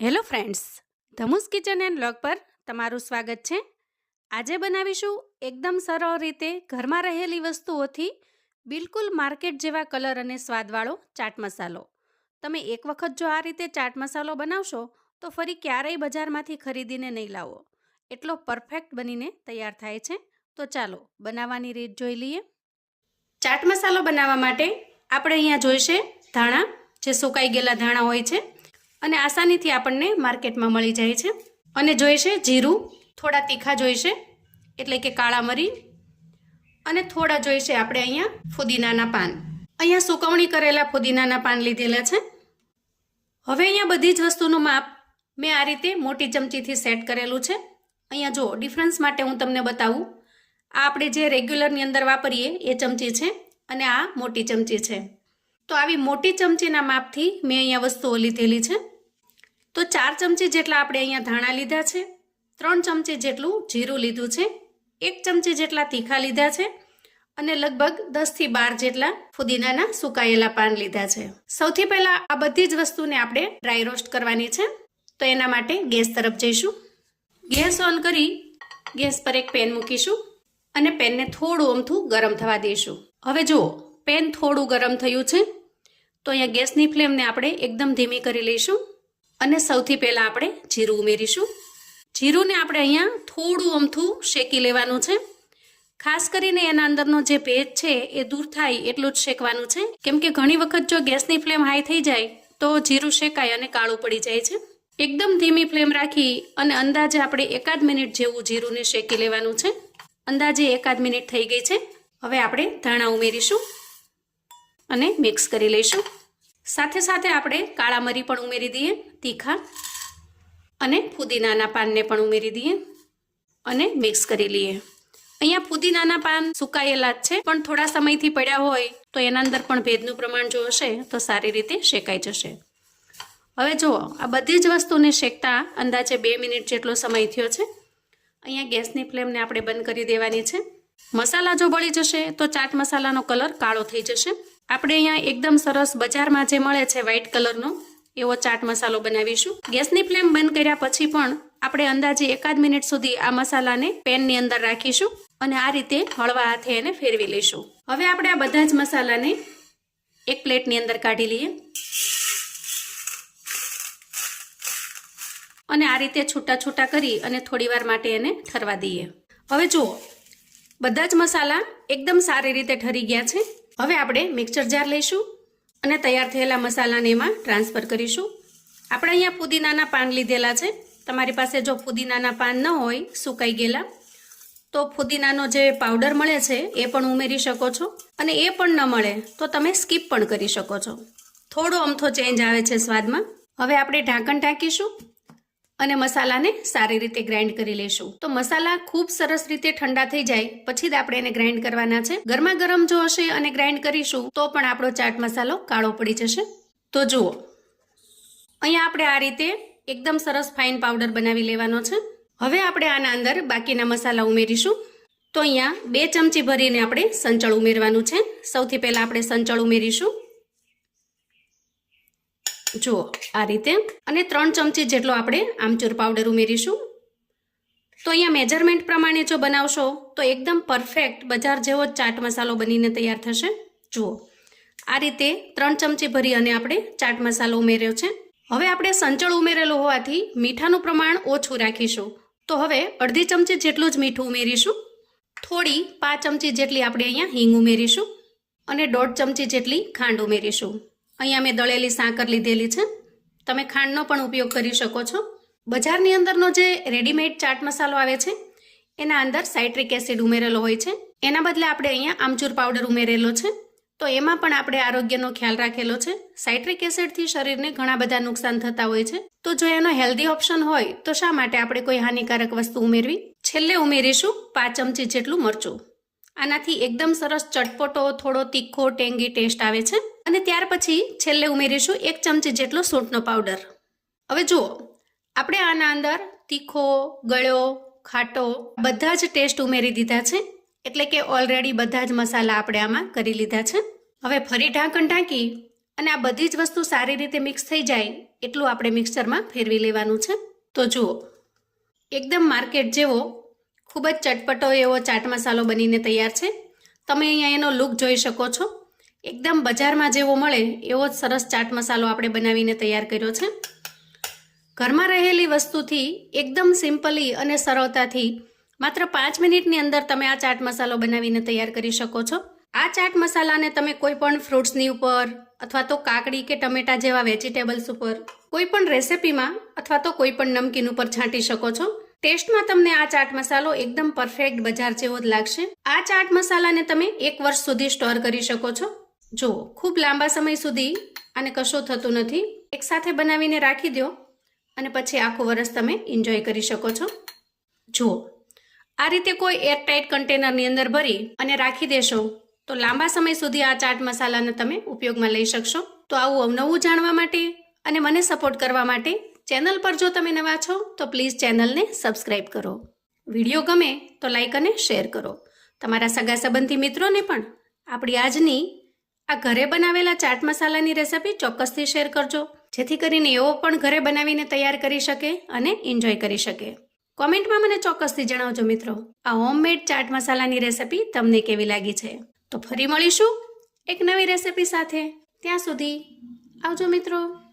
Hello friends Dhamus kitchen and blog પર તમારું સ્વાગત છે. આજે બનાવીશું એકદમ સરળ રીતે ઘરમાં રહેલી વસ્તુઓથી બિલકુલ માર્કેટ જેવા કલર અને સ્વાદવાળો ચાટ મસાલો. તમે એક વખત જો આ રીતે ચાટ મસાલો બનાવશો, તો ફરી ક્યારેય બજારમાંથી ખરીદીને નહીં લાવો. એટલો પરફેક્ટ બનીને તૈયાર થાય છે. તો ચાલો, બનાવવાની રીત જોઈ લઈએ. ચાટ મસાલો બનાવવા માટે આપણે અહીંયા જોઈશે ધાણા, જે સુકાઈ ગયેલા ધાણા હોય છે. અને આસાનીથી આપણને માર્કેટમાં મળી જાય છે. અને જોઈશે જીરું, થોડા તીખા જોઈશે, એટલે કે કાળા મરી, અને થોડા જોઈશે આપણે અહીંયા ફુદીનાના પાન. અહીંયા સુકવણી કરેલા ફુદીનાના પાન લીધેલા છે. હવે અહીંયા બધી જ વસ્તુનું માપ મેં આ રીતે મોટી ચમચીથી સેટ કરેલું છે. અહીંયા જો, ડિફરન્સ માટે હું તમને બતાવું. આ આપણે જે રેગ્યુલરની અંદર વાપરીએ, એ ચમચી છે અને આ મોટી ચમચી છે. તો આવી મોટી ચમચીના માપથી મેં અહીંયા વસ્તુઓ લીધેલી છે. તો ચાર ચમચી જેટલા આપણે અહીંયા ધાણા લીધા છે, ત્રણ ચમચી જેટલું જીરું લીધું છે, એક ચમચી જેટલા તીખા લીધા છે અને લગભગ દસથી બાર જેટલા ફુદીનાના સુકાયેલા પાન લીધા છે. સૌથી પહેલા આ બધી જ વસ્તુને આપણે ડ્રાય રોસ્ટ કરવાની છે. તો એના માટે ગેસ તરફ જઈશું. ગેસ ઓન કરી ગેસ પર એક પેન મૂકીશું અને પેનને થોડું અમથું ગરમ થવા દઈશું. હવે જુઓ, પેન થોડું ગરમ થયું છે. તો અહીંયા ગેસની ફ્લેમને આપણે એકદમ ધીમી કરી લઈશું. અને સૌથી પહેલાં આપણે જીરું ઉમેરીશું. જીરુંને આપણે અહીંયા થોડું અમથું શેકી લેવાનું છે. ખાસ કરીને એના અંદરનો જે ભેજ છે એ દૂર થાય એટલું જ શેકવાનું છે. કેમ કે ઘણી વખત જો ગેસની ફ્લેમ હાઈ થઈ જાય તો જીરું શેકાય અને કાળું પડી જાય છે. એકદમ ધીમી ફ્લેમ રાખી અને અંદાજે આપણે એકાદ મિનિટ જેવું જીરુંને શેકી લેવાનું છે. અંદાજે એકાદ મિનિટ થઈ ગઈ છે. હવે આપણે ધાણા ઉમેરીશું અને મિક્સ કરી લઈશું. સાથે સાથે આપણે કાળા મરી પણ ઉમેરી દઈએ, તીખા. અને ફુદીનાના પાનને પણ ઉમેરી દઈએ અને મિક્સ કરી લઈએ. અહીંયા ફુદીનાના પાન સુકાયેલા જ છે, પણ થોડા સમયથી પડ્યા હોય તો એના અંદર પણ ભેજનું પ્રમાણ જો હશે તો સારી રીતે શેકાઈ જશે. હવે જુઓ, આ બધી જ વસ્તુને શેકતા અંદાજે બે મિનિટ જેટલો સમય થયો છે. અહીંયા ગેસની ફ્લેમને આપણે બંધ કરી દેવાની છે. મસાલા જો બળી જશે તો ચાટ મસાલાનો કલર કાળો થઈ જશે. આપણે અહીંયા એકદમ સરસ બજારમાં જે મળે છે વ્હાઈટ કલરનો એવો ચાટ મસાલો બનાવીશું. ગેસની ફ્લેમ બંધ કર્યા પછી પણ આપણે અંદાજે એકાદ મિનિટ સુધી આ મસાલાને પેનની અંદર રાખીશું અને આ રીતે હળવા હાથે એને ફેરવી લઈશું. હવે આપણે આ બધા જ મસાલાને એક પ્લેટની અંદર કાઢી લઈએ. અને આ રીતે છૂટા છૂટા કરી અને થોડીવાર માટે એને ઠરવા દઈએ. હવે જુઓ, બધા જ મસાલા એકદમ સારી રીતે ઠરી ગયા છે. હવે આપણે મિક્સર જાર લઈશું અને તૈયાર થયેલા મસાલાને એમાં ટ્રાન્સફર કરીશું. આપણે અહીંયા ફુદીનાના પાન લીધેલા છે. તમારી પાસે જો ફુદીનાના પાન ન હોય, સુકાઈ ગયેલા, તો ફુદીનાનો જે પાવડર મળે છે, એ પણ ઉમેરી શકો છો. અને એ પણ ન મળે, તો તમે સ્કીપ પણ કરી શકો છો. થોડો અમથો ચેન્જ આવે છે સ્વાદમાં. હવે આપણે ઢાંકણ ઢાંકીશું. અને મસાલાને સારી રીતે ગ્રાઇન્ડ કરી લઈશું તો મસાલા ખૂબ સરસ રીતે ઠંડા થઈ જાય, પછી જ આપણે એને ગ્રાઇન્ડ કરવાના છે. ગરમા ગરમ જો હશે અને ગ્રાઇન્ડ કરીશું, તો પણ આપણો ચાટ મસાલો કાળો પડી જશે. તો જુઓ, અહીંયા આપણે આ રીતે એકદમ સરસ ફાઇન પાવડર બનાવી લેવાનો છે. હવે આપણે આના અંદર બાકીના મસાલા ઉમેરીશું. તો અહીંયા બે ચમચી ભરીને આપણે સંચળ ઉમેરવાનું છે. સૌથી પહેલાં આપણે સંચળ ઉમેરીશું. જુઓ આ રીતે. અને ત્રણ ચમચી જેટલો આપણે આમચૂર પાવડર ઉમેરીશું. તો અહીંયા મેજરમેન્ટ પ્રમાણે જો બનાવશો, તો એકદમ પરફેક્ટ બજાર જેવો ચાટ મસાલો બનીને તૈયાર થશે. જુઓ, આ રીતે ત્રણ ચમચી ભરી અને આપણે ચાટ મસાલો ઉમેર્યો છે. હવે આપણે સંચળ ઉમેરેલો હોવાથી મીઠાનું પ્રમાણ ઓછું રાખીશું. તો હવે અડધી ચમચી જેટલું જ મીઠું ઉમેરીશું. થોડી પાંચ ચમચી જેટલી આપણે અહીંયા હિંગ ઉમેરીશું. અને દોઢ ચમચી જેટલી ખાંડ ઉમેરીશું. અહીંયા મેં દળેલી સાકર લીધેલી છે. તમે ખાંડનો પણ ઉપયોગ કરી શકો છો. બજારની અંદરનો જે રેડીમેડ ચાટ મસાલો આવે છે, એના અંદર સાઇટ્રિક એસિડ ઉમેરેલો હોય છે. એના બદલે આપણે અહીંયા આમચૂર પાવડર ઉમેરેલો છે. તો એમાં પણ આપણે આરોગ્યનો ખ્યાલ રાખેલો છે. સાઇટ્રિક એસિડથી શરીરને ઘણા બધા નુકસાન થતા હોય છે. તો જો એનો હેલ્ધી ઓપ્શન હોય, તો શા માટે આપણે કોઈ હાનિકારક વસ્તુ ઉમેરવી? છેલ્લે ઉમેરીશું પાંચ ચમચી જેટલું મરચું. આનાથી એકદમ સરસ ચટપટો, થોડો તીખો, ટેંગી ટેસ્ટ આવે છે. અને ત્યાર પછી છેલ્લે ઉમેરીશું એક ચમચી જેટલો સૂંઠનો પાવડર હવે જુઓ, આપણે આના અંદર તીખો, ગળ્યો, ખાટો બધા જ ટેસ્ટ ઉમેરી દીધા છે. એટલે કે ઓલરેડી બધા જ મસાલા આપણે આમાં કરી લીધા છે. હવે ફરી ઢાંકણ ઢાંકી અને આ બધી જ વસ્તુ સારી રીતે મિક્સ થઈ જાય એટલું આપણે મિક્સરમાં ફેરવી લેવાનું છે. તો જુઓ, એકદમ માર્કેટ જેવો ખૂબ જ ચટપટો એવો ચાટ મસાલો બનીને તૈયાર છે. તમે અહીંયા એનો લુક જોઈ શકો છો. એકદમ બજારમાં જેવો મળે એવો જ સરસ ચાટ મસાલો આપણે બનાવીને તૈયાર કર્યો છે. ઘરમાં રહેલી વસ્તુથી એકદમ સિમ્પલી અને સરળતાથી માત્ર પાંચ મિનિટની અંદર તમે આ ચાટ મસાલો બનાવીને તૈયાર કરી શકો છો. આ ચાટ મસાલાને તમે કોઈ પણ ફ્રૂટ્સની ઉપર અથવા તો કાકડી કે ટમેટા જેવા વેજીટેબલ્સ ઉપર કોઈ પણ રેસિપીમાં અથવા તો કોઈ પણ નમકીન ઉપર છાંટી શકો છો. ટેસ્ટમાં તમને આ ચાટ મસાલો એકદમ પરફેક્ટ બજાર જેવો જ લાગશે. આ ચાટ મસાલાને તમે એક વર્ષ સુધી સ્ટોર કરી શકો છો. જુઓ, ખૂબ લાંબા સમય સુધી આને કશું થતું નથી. એકસાથે બનાવીને રાખી દો અને પછી આખું વરસ તમે એન્જોય કરી શકો છો. જુઓ, આ રીતે કોઈ એરટાઇટ કન્ટેનરની અંદર ભરી અને રાખી દેશો, તો લાંબા સમય સુધી આ ચાટ મસાલાને તમે ઉપયોગમાં લઈ શકશો. તો આવું અવનવું જાણવા માટે અને મને સપોર્ટ કરવા માટે ચેનલ પર જો તમે નવા છો, તો પ્લીઝ ચેનલને સબસ્ક્રાઈબ કરો. વીડિયો ગમે તો લાઇક અને શેર કરો. તમારા સગા સંબંધી મિત્રોને પણ આપણી આજની આ ઘરે બનાવેલા ચાટ મસાલાની રેસિપી ચોક્કસથી શેર કરજો. જેથી કરીને એવો પણ ઘરે બનાવીને તૈયાર કરી શકે અને એન્જોય કરી શકે. કોમેન્ટમાં મને ચોક્કસથી જણાવજો મિત્રો, આ હોમમેડ ચાટ મસાલાની રેસિપી તમને કેવી લાગી છે? તો ફરી મળીશું એક નવી રેસિપી સાથે. ત્યાં સુધી આવજો મિત્રો.